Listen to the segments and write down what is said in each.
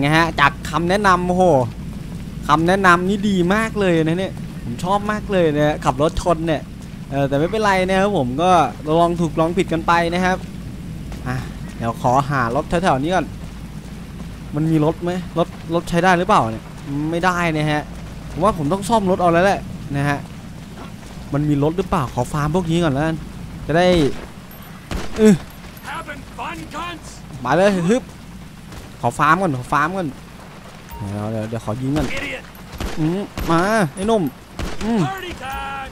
ไงฮะจากคำแนะนำโอ้โหคำแนะนำนี่ดีมากเลยนะเนี่ยผมชอบมากเลยนะขับรถชนเนี่ยแต่ไม่เป็นไรนะครับผมก็ลองถูกลองผิดกันไปนะครับอะเดี๋ยวขอหารถแถวๆนี้ก่อนมันมีรถไหมรถรถใช้ได้หรือเปล่าเนี่ยไม่ได้นะฮะผมว่าผมต้องซ่อมรถเอาแล้วแหละนะฮะมันมีรถหรือเปล่าขอฟาร์มพวกนี้ก่อนแล้วจะได้มาเลยฮึบ ขอฟาร์มก่อนขอฟาร์มก่อนเดี๋ยวเดี๋ยวเดี๋ยวขอยิงก่อน Idiot! อืมมาไอ้หนุ่มอืม Party time!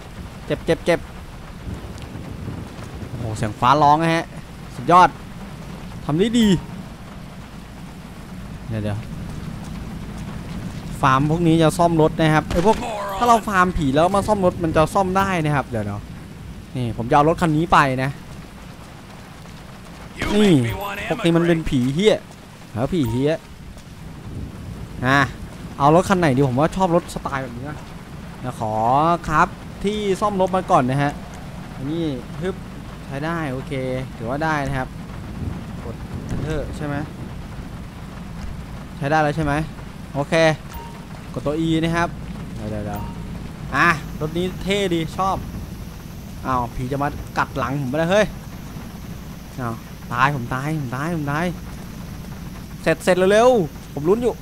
เจ็บเจ็บเจ็บโอ้โหเสียงฟ้าร้องนะฮะสุดยอดทำได้ดีเดี๋ยวเดี๋ยวฟาร์มพวกนี้จะซ่อมรถนะครับไอ้พวกถ้าเรา Moron! ฟาร์มผีแล้วมาซ่อมรถมันจะซ่อมได้นะครับเดี๋ยวเดี๋ยวนี่ผมจะเอารถคันนี้ไปนะ You นี่ make me want พวกนี้มันเป็น emigrate. ผีเฮี้ย แล้วผีเฮียอะเอารถคันไหนดีผมว่าชอบรถสไตล์แบบนี้นะขอครับที่ซ่อมรถมาก่อนนะฮะอันนี้ฮึบใช้ได้โอเคถือว่าได้นะครับกด enter ใช่ไหมใช้ได้แล้วใช่ไหมโอเคกดตัว E นะครับเดี๋ยวเดี๋ยวเดี๋ยวอะรถนี้เท่ดีชอบอ้าวผีจะมากัดหลังผมไปเลยเฮ้ยอ้าวตายผมตายผมตายผมตาย เสร็จเสร็จเร็วๆผมลุ้นอยู่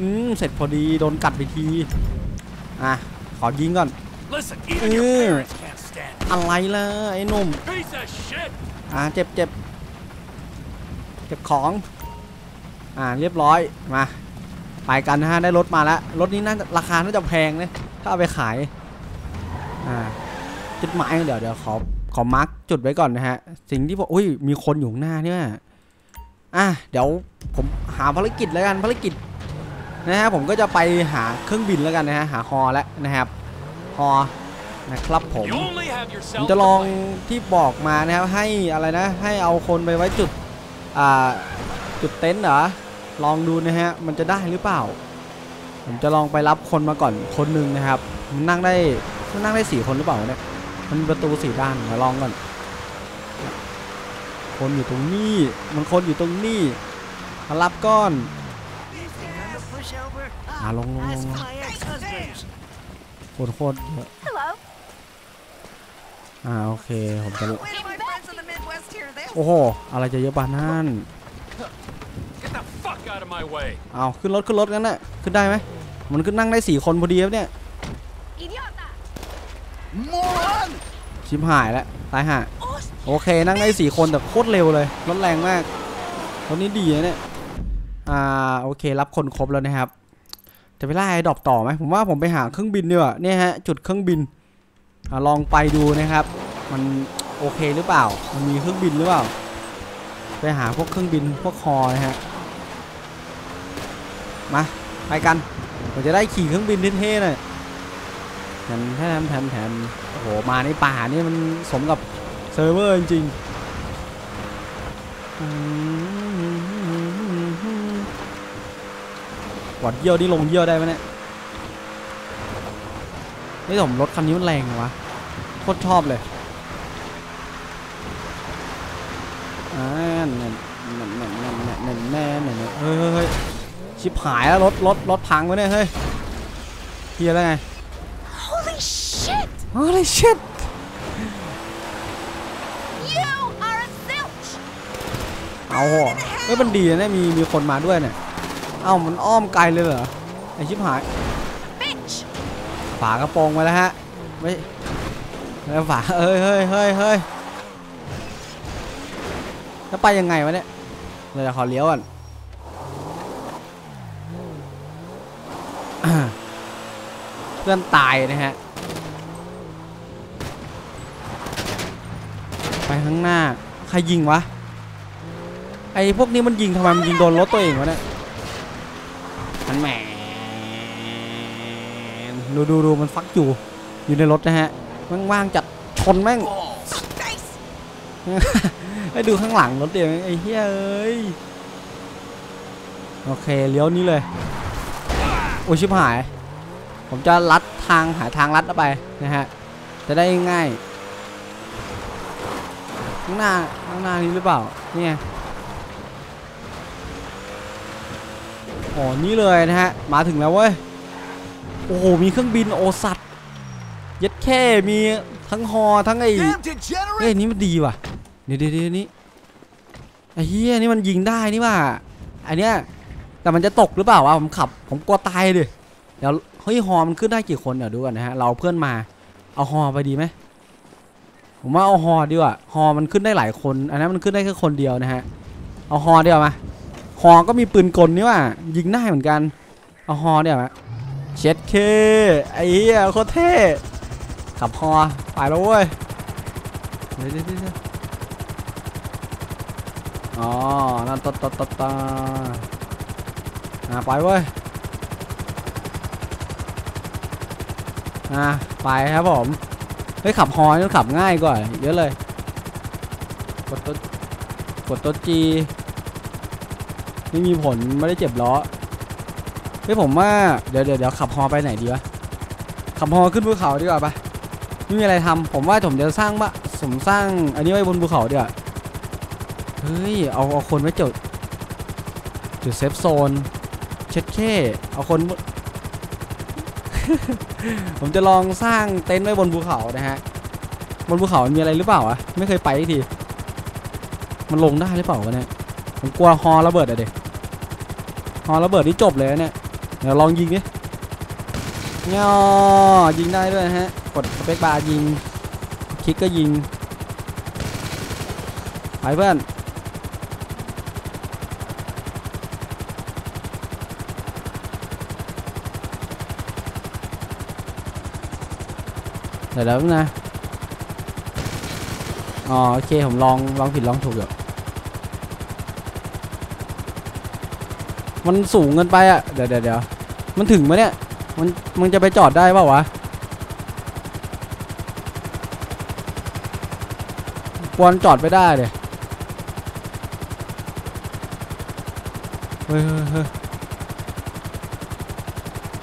อืมเสร็จพอดีโดนกัดไปทีอะขอยิงก่อน Listen, even your Mm. parents can't stand it. อะไรล่ะไอ้หนุ่ม Piece of shit! อะเจ็บเจ็บเก็บของ อ่า เรียบร้อย มา ไปกันนะฮะ ได้รถมาแล้ว รถนี้น่าจะราคา น่าจะแพงนะถ้าเอาไปขาย อ่า จุดหมาย เดี๋ยวเดี๋ยวขอ ขอมาร์กจุดไว้ก่อนนะฮะ สิ่งที่ผมอุ้ย มีคนอยู่ข้างหน้าเนี่ย อะเดี๋ยวผมหาภารกิจแล้วกันภารกิจนะฮะผมก็จะไปหาเครื่องบินแล้วกันนะฮะหาฮอแล้วนะครับฮอนะครับผมผมจะลองที่บอกมานะครับให้อะไรนะให้เอาคนไปไว้จุดอ่าจุดเต็นท์เหรอลองดูนะฮะมันจะได้หรือเปล่า ผมจะลองไปรับคนมาก่อนคนหนึ่งนะครับ มันนั่งได้มันนั่งได้สี่คนหรือเปล่าเนี่ยมันประตูสี่ด้านเดี๋ยวลองก่อน คนอยู่ตรงนี้มันคนอยู่ตรงนี้มารับก้อน The pushover. อ่าลงลงลง That's ลง my ex-husband. โคตรโคตรเยอะ Hello. อ่าโอเคผมจะ Wait till my friends in the Midwest here. They'll โอ้โหอะไรจะเยอะปานนั่น Get the fuck out of my way! เอาขึ้นรถขึ้นรถกันน่ะขึ้นได้ไหมมันขึ้นนั่งได้สี่คนพอดีครับเนี่ย Idiota. ชิมหายแล้วตายห่า โอเคนั่งได้สี่คนแต่โคตรเร็วเลยรถแรงมากรถนี้ดีนะเนี่ยอ่าโอเครับคนครบแล้วนะครับจะไปไล่ไอ้ดรอปต่อไหมผมว่าผมไปหาเครื่องบินดีกว่าเนี่ยฮะจุดเครื่องบินอลองไปดูนะครับ มันโอเคหรือเปล่า มันมีเครื่องบินหรือเปล่า ไปหาพวกเครื่องบินพวกคอนะฮะมาไปกันผมจะได้ขี่เครื่องบินเท่ๆหน่อยแถมแถมแถมโอ้โหมาในป่านี่มันสมกับ ซิร์ฟเวอร์จริงๆอืมหวัดเยี่ยวนี่ลงเยี่ยวได้ไหมเนี่ยนี่ผมรถคันนี้มันแรงเหรอวะโคตรชอบเลยอ่าเนี่ยเนี่ยเนี่ยเนี่ยเนี่ยเนี่ยเนี่ยเฮ้ยเฮ้ยเฮ้ยชิบหายแล้วรถรถรถพังวะเนี่ยเฮ้ยเฮียแล้วไง Holy shit! Holy shit เอาเหอเอ้ยมันดีนะเนี่ยมีมีคนมาด้วยเนี่ยเอ้ามันอ้อมไกลเลยเหรอไอชิบหายฝากระโปรงไว้แล้วฮะไม่แล้วฝาเฮ้ยเฮ้ยเฮ้ยเฮ้ยแล้วไปยังไงวะเนี่ยเราจะขอเลี้ยวก่อนเพื่อนตายนะฮะ ไปข้างหน้า ใครยิงวะ อ้พวกนี้มันยิงทำไมมันยิงโดนรถตัวเองวะเนี่ยมันแหมดูดูดูมันฟักอยู่ อยู่ในรถนะฮะมันว่างจัดชนแม่งให้ดูข้างหลังรถเดี๋ยวไอ้เฮ้ยโอเคเลี้ยวนี้เลยโอ้ยชิบหาย ผมจะลัดทางหาทางลัดไปนะฮะจะได้ง่ายข้างหน้าข้างหน้านี้หรือเปล่าเนี่ไง เอ๋อนี่เลยนะฮะ มาถึงแล้วเว้ย โอ้โห มีเครื่องบินโอสัตว์เย็ดแค่มีทั้งฮอทั้งไอ้เฮ้ย degenerate! อันนี้มันดีว่ะเดี๋ยวเดี๋ยวนี้ไอ้เฮียนี่มันยิงได้นี่ว่ะอันเนี้ยแต่มันจะตกหรือเปล่าวะผมขับ ผมกลัวตายดิเดี๋ยวเฮ้ยฮอมันขึ้นได้กี่คนเดี๋ยวดูกันนะฮะเราเอาเพื่อนมา เอาฮอไปดีไหมผมว่าเอาฮอดีกว่าฮอมันขึ้นได้หลายคน อันนั้นมันขึ้นได้แค่คนเดียวนะฮะเอาฮอเดียวมา ฮอก็มีปืนกลนี่ว่ะยิงได้เหมือนกัน เอาฮอเดียมาเช็ดเคไอ้เหี้ยโคตรเท่ขับฮอไปแล้วเว้ยเดี๋ยวเดี๋ยวอ๋อนั่นตตตตาอ่าไปเว้ยอ่าไปครับผมเฮ้ยขับฮอนี่ขับง่ายกว่าเยอะเลย กดตัวกดตัวจี ไม่มีผลไม่ได้เจ็บล้อเฮ้ยผมว่าเดี๋ยวเดี๋ยวเดี๋ยวขับฮอไปไหนดีวะขับฮอขึ้นภูเขาดีกว่าปะไม่มีอะไรทำผมว่าผมจะสร้างบะผมสร้างอันนี้ไว้บนภูเขาดีกว่าเฮ้ยเอาเอาคนไว้จุดจุดเซฟโซนเช็ดแค่เอาคน ผมจะลองสร้างเต็นท์ไว้บนภูเขานะฮะบนภูเขามันมีอะไรหรือเปล่าวะไม่เคยไปทีมันลงได้หรือเปล่าวะเนี่ยผมกลัวฮอระเบิดอะเด็ก ฮอระเบิดนี่จบเลยเนี่ยเดี๋ยวลองยิงดิเงี้ยยิงได้ด้วยฮะกดสเปคบาร์ยิงคลิกก็ยิงไปเพื่อนเดี๋ยวแล้วนะ อ๋อโอเคผมลองลองผิดลองถูกอยู่ มันสูงเกินไปอะ เดี๋ยวเดี๋ยวเดี๋ยวมันถึงไหมเนี่ย มันมันจะไปจอดได้เปล่าวะกวนจอดไปได้เลยเฮ้ยเฮ้ยเฮ้ย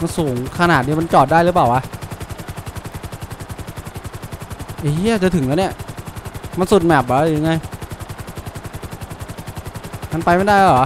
มันสูงขนาดนี้มันจอดได้หรือเปล่าวะไอ้เหี้ยจะถึงแล้วเนี่ย มันสุดแมปเหรอหรือไง มันไปไม่ได้เหรอ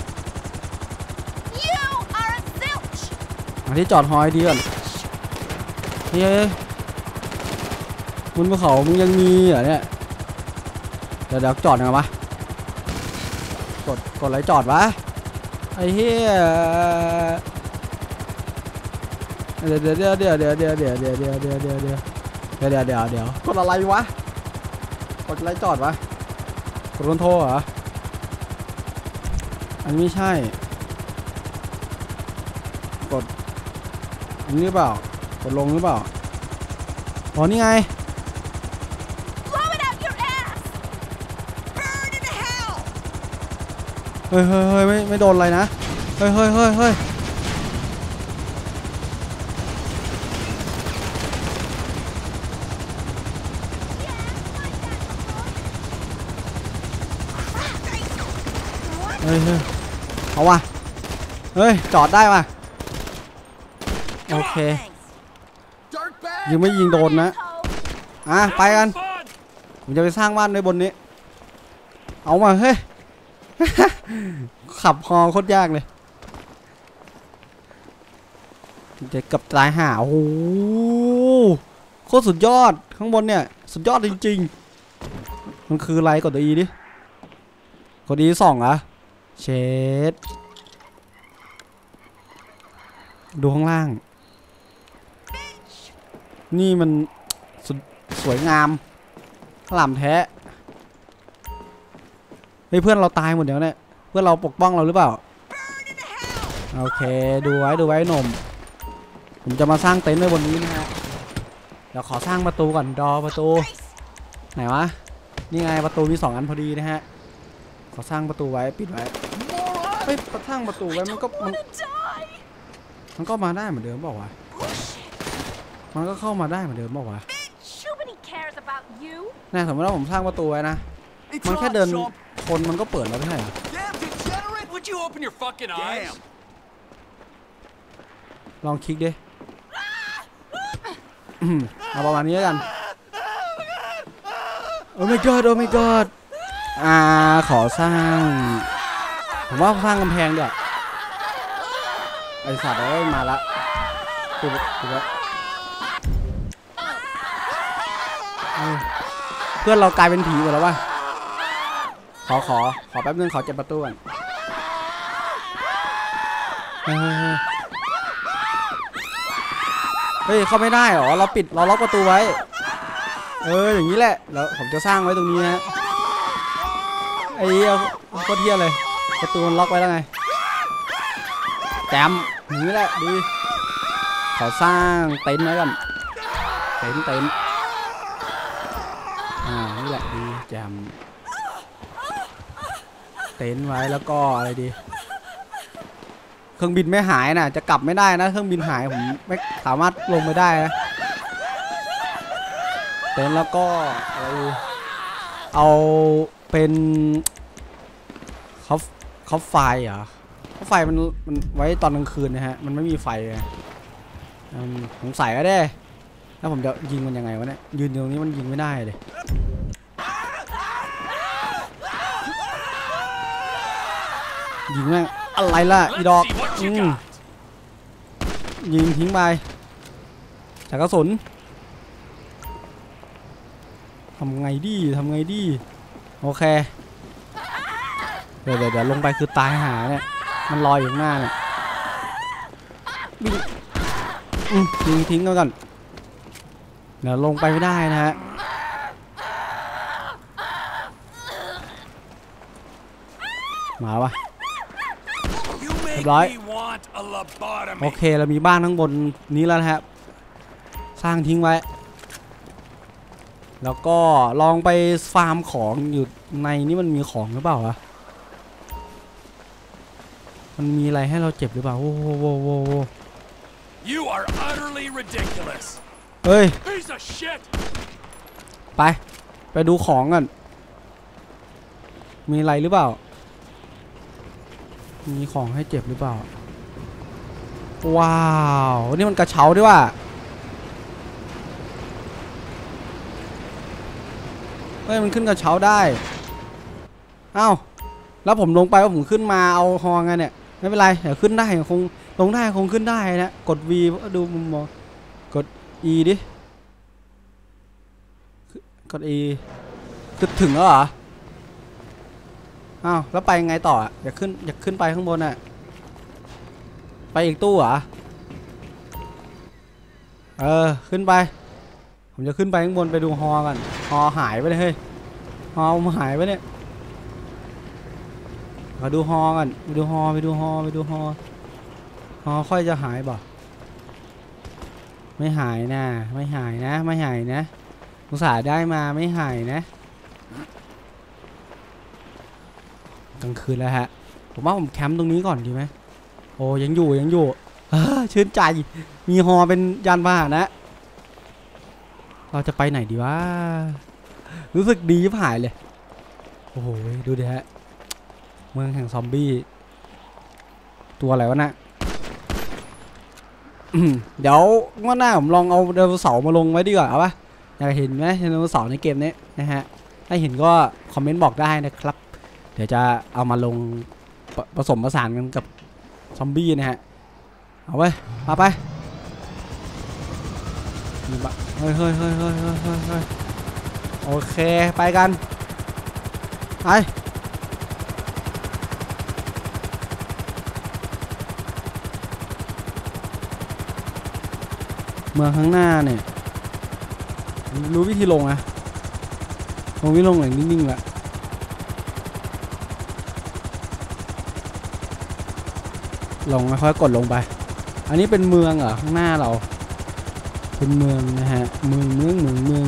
าที่จอดฮอให้ดีก่อนเฮ้ยบนภูเขามึงยังมีเหรอเนี่ยเดี๋ยวเดี๋ยวจอดยังไงวะกดกดอะไรจอดวะไอ้เหี้ยเดี๋ยวเดี๋ยวเดี๋ยวเดี๋ยวเดี๋ยวเดี๋ยวเดี๋ยวเดี๋ยวเดี๋ยวเดี๋ยวเดี๋ยวเดี๋ยวเดี๋ยวเดี๋ยวเดี๋ยวเดี๋ยวกดอะไรวะกดอะไรจอดวะกดคอนโทรเหรออันนี้ไม่ใช่ กด นนี้หรือเปล่ากดลงหรือเปล่าอ๋อนี่ไง Blow it out your ass. Burn in hell! เฮ้ยเฮ้ยเฮ้ยไม่ไม่โดนอะไรนะ เฮ้ยเฮ้ยเฮ้ยเฮ้ยเฮ้ยเฮ้ยเอาว่ะเฮ้ย จอดได้ว่ะโอ เค Dark bag! ยังไม่ยิงโดนนะ อะ ไปกัน Fun! ผมจะไปสร้างบ้านในบนนี้ เอามา เฮ้ย ขับฮอโคตรยากเลยจะเกับตายห่าโอ้โหโคตรสุดยอดข้างบนเนี่ย สุดยอดจริง ๆ มันคืออะไรกดตัว E ดิกด E สองเหรอะเชดดูข้างล่าง นี่มันสสวยงามหล่ำแท้เฮ้ยเพื่อนเราตายหมดแล้วเนี่ยเพื่อนเราปกป้องเราหรือเปล่าโอเคดูไว้ดูไว้หนุ่มผมจะมาสร้างเต็นท์ไว้บนนี้นะฮะเดี๋ยวขอสร้างประตูก่อนดอประตูไหนวะนี่ไงประตูมีสองอันพอดีนะฮะขอสร้างประตูไว้ปิดไว้เฮ้ยสร้างประตูไว้มันก็มันก็มาได้เหมือนเดิมบอกว่า มันก็เข้ามาได้เหมือนเดิมบอกว่าวะ Nobody cares about you. เนี่ยสมมติว่าผมสร้างประตูไว้นะ It's มันแค่ on, เดิน chump. คนมันก็เปิดแล้วไม่ใช่เหรอ Damn degenerate! Would you open your fucking eyes? Damn. ลองคลิกดิอืมเอาประมาณนี้แล้วกัน โอ้ my god โอ้ my god อ่า ขอสร้าง ผมว่าสร้างกำแพงด้วยไอสัตว์เอ้ยมาละปิดปิด เพื่อนเรากลายเป็นผีหมดแล้ววะขอขอขอแป๊บนึงขอเจ็บประตูก่อนเฮ้ยเข้าไม่ได้เหรอเราปิดเราล็อกประตูไว้ เอออย่างนี้แหละแล้วผมจะสร้างไว้ตรงนี้นะไอ้เหี้ยโคตรเที่ยเลย ประตูมันล็อกไว้แล้วไงแจมอย่างนี้แหละดีขอสร้างเต็นท์ไว้ก่อนเต็นท์เต็นท์ อ่านี่แหละดีแจมเต็นท์ไว้แล้วก็อะไรดี เครื่องบินไม่หายนะจะกลับไม่ได้นะ เครื่องบินหายผมไม่สามารถลงไปได้นะเต็นท์แล้วก็อะไรเอาเป็นเขาเขาไฟเหรอเขาไฟมันมันไว้ตอนกลางคืนนะฮะ มันไม่มีไฟไงอืมผมใส่ก็ได้ แล้วผมจะยิงมันยังไงวะเนี่ยยืนตรงนี้มันยิงไม่ได้เลยยิงแม่งอะไรล่ะอีดอกยิงทิ้งไปจากกระสุนทำไงดีทำไงดีโอเคเดี๋ยวเดี๋ยวลงไปคือตายหาเนี่ยมันลอยอยู่หน้าเนี่ยยิงทิ้งกันก่อน เดี๋ยวลงไปไม่ได้นะฮะมาวะ You make Right. me want a lobotomy. โอเคเรามีบ้านข้างบนนี้แล้วนะครับสร้างทิ้งไว้ แล้วก็ลองไปฟาร์มของอยู่ในนี้มันมีของหรือเปล่าวะมันมีอะไรให้เราเจ็บหรือเปล่าโอ้โหโอ้โหโอ้โห You are utterly ridiculous. เฮ้ย Piece of shit. ไป ไปดูของกัน มีอะไรหรือเปล่า มีของให้เจ็บหรือเปล่า ว้าว นี่มันกระเช้าด้วยว่ะเฮ้ย มันขึ้นกระเช้าได้ เอ้า แล้วผมลงไปว่าผมขึ้นมาเอาฮองไงเนี่ย ไม่เป็นไรเดี๋ยวขึ้นได้คงลงได้คงขึ้นได้นะ กด V ดูมุมมอง กด E ดิกด E คือถึงแล้วเหรอ อ้าว แล้วไปยังไงต่ออะอยากขึ้นอยากขึ้นไปข้างบนอะไปอีกตู้เหรอ เออ ขึ้นไป ผมจะขึ้นไปข้างบนไปดูฮอกันฮอหายไปเลยเฮ้ยฮอมหายไปเนี่ยมาดูฮอกันไปดูฮอไปดูฮอไปดูฮอฮอค่อยจะหายบ่ ไม่หายนะ ไม่หายนะ ไม่หายนะอุตส่าห์ได้มาไม่หายนะกลางคืนแล้วฮะ ผมว่าผมแคมป์ตรงนี้ก่อนดีไหมโอ้ยังอยู่ยังอยู่ชื่นใจ มีฮอเป็นยานพาหนะ เราจะไปไหนดีวะ รู้สึกดีผ่ายเลย โอ้โห ดูดิฮะ เมืองแห่งซอมบี้ ตัวอะไรวะน่ะ เดี๋ยวว่าหน้าผมลองเอาไดโนเสาร์มาลงไว้ดีกว่าเอาปะอยากเห็นไหมไดโนเสาร์ในเกมนี้นะฮะถ้าเห็นก็คอมเมนต์บอกได้นะครับ เดี๋ยวจะเอามาลงผผสมผสานกันกับซอมบี้นะฮะเอาไว้มาไปเฮ้ยเฮ้ยเฮ้ยเฮ้ยเฮ้ยเฮ้ยโอเคไปกันไป เมืองข้างหน้าเนี่ย รู้วิธีลงนะลงวิธีลงอย่างนิ่งๆแหละลงค่อยๆกดลงไป อันนี้เป็นเมืองเหรอข้างหน้าเรา เป็นเมืองนะฮะ เมืองเมืองเมืองเมือง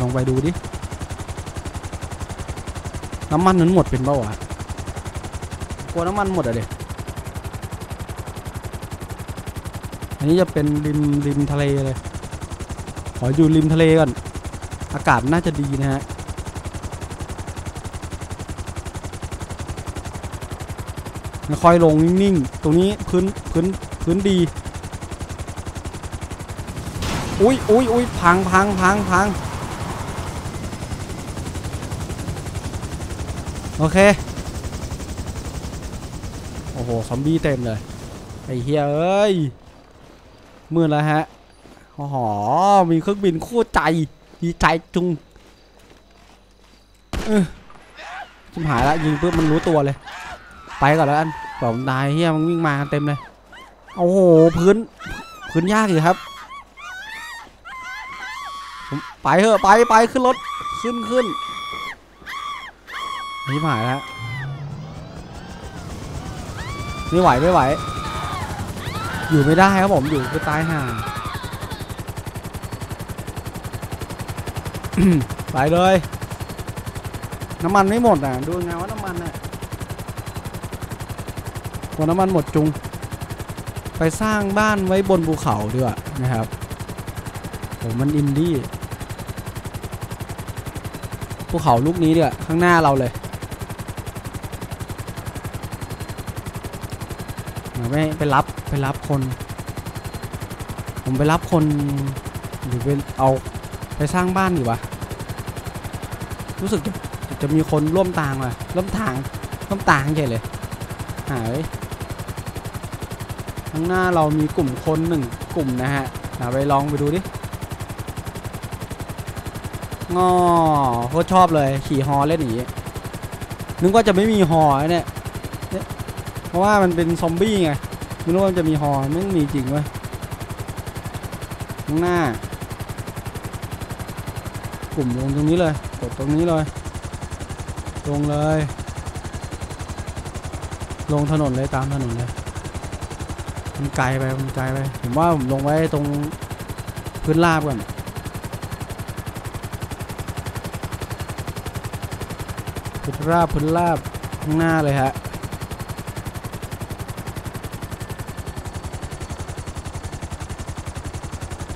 ลองไปดูดิ น้ำมันนั้นหมดเป็นเปล่าวะกลัวน้ำมันหมดอะเด็ อันนี้จะเป็นริมริมทะเลเลย ขออยู่ริมทะเลก่อน อากาศน่าจะดีนะฮะ ค่อยลงนิ่งๆ ตรงนี้พื้นพื้นพื้นดี อุ้ยอุ้ยอุ้ยพังพังพังพังโอเค โอ้โห ซอมบี้เต็มเลย ไอ้เฮียเอ้ย มืดแล้วฮะโอ้โหมีเครื่องบินคู่ใจดีใจจุงเออชิมหายละยิงปุ๊บมันรู้ตัวเลย ไปก่อนแล้วกันบอกนายเฮียมันวิ่งมาเต็มเลยโอ้โหพื้นพื้นยากอยู่ครับไปเถอะไปไปขึ้นรถขึ้นขึ้นนี่หายแล้วไม่ไหวไม่ไหว อยู่ไม่ได้ครับผมอยู่คือตายห่าไปเลย น้ำมันไม่หมดอะ ดูไงว่าน้ำมันอะกลัวน้ำมันหมดจุง ไปสร้างบ้านไว้บนภูเขาดีกว่านะครับ ผมมันอินดี้ภูเขาลูกนี้เดียวข้างหน้าเราเลยเดี๋ยวไปไปรับ ไปรับคน ผมไปรับคนหรือไปเอาไปสร้างบ้านดีวะ รู้สึกจะจะมีคนร่วมทางว่ะร่วมทางร่วมทางใช่เลย หายข้างหน้าเรามีกลุ่มคนหนึ่งกลุ่มนะฮะเดี๋ยวไปลองไปดูดิงอโคตรชอบเลย ขี่ฮอเล่นอย่างนี้นึกว่าจะไม่มีฮอเนี่ยเนี่ยเพราะว่ามันเป็นซอมบี้ไง ไม่รู้ว่าจะมีฮอไม่มีจริงว้ยข้างหน้ากลุ่มลงตรงนี้เลย กดตรงนี้เลย ลงเลย ลงถนนเลยตามถนนเลย มันไกลไป มันไกลไป ผมว่าผมลงไว้ตรงพื้นราบก่อนพื้นราบพื้นราบข้างหน้าเลยฮะ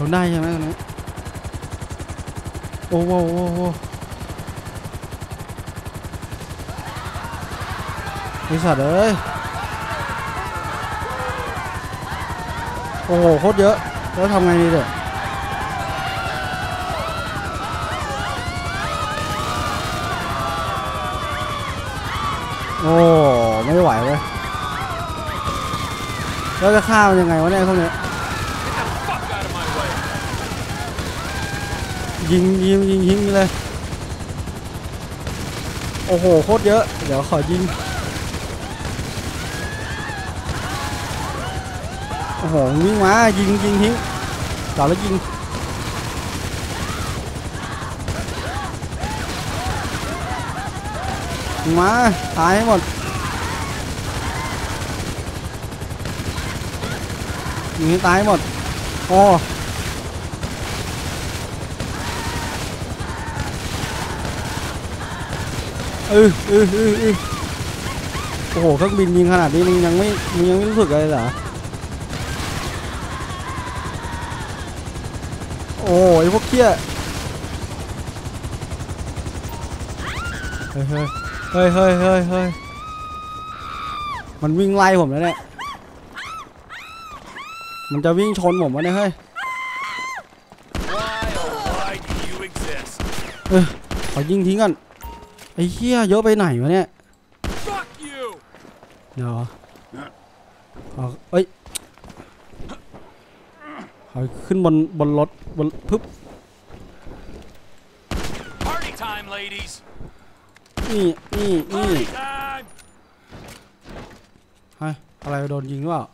เราได้ใช่ไหมตรงนี้โอ้โหโอ้โหไอสัตว์เอ้ยโอ้โหโคตรเยอะ แล้วทำไงดีเด็กโอ้ไม่ไหวเว้ยแล้วจะฆ่ามันยังไงวะเนี่ยพวกเนี้ย ยิงยิงยิงยิงเลย โอ้โหโคตรเยอะ เดี๋ยวขอยิง โอ้โหวิ่งมายิงยิงทิ้งจอดแล้วยิงยิงมาตายให้หมดยิงให้ตายให้หมด โอ้ เออเออเออเออโอ้โหเครื่องบินยิงขนาดนี้มึงยังไม่มึงยังไม่รู้สึกอะไรเหรอโอ้ยพวกเคี้ยเฮ้ยเฮ้ยเฮ้ยเฮ้ยเฮ้ยมันวิ่งไล่ผมแล้วเนี่ยมันจะวิ่งชนผมวะเนี่ยเฮ้ย Why, oh, why do you exist? ขอยิงทิ้งก่อน อ้เหี้ยเยอะไปไหนวะเนี่ย Fuck you! เดี๋ยวเอาเอ้ยเอาขึ้นบนบนรถบนพึบ Party time, ladies. นี่นี่นี่ Time! เฮ้ยอะไรโดนยิงหรือเปล่า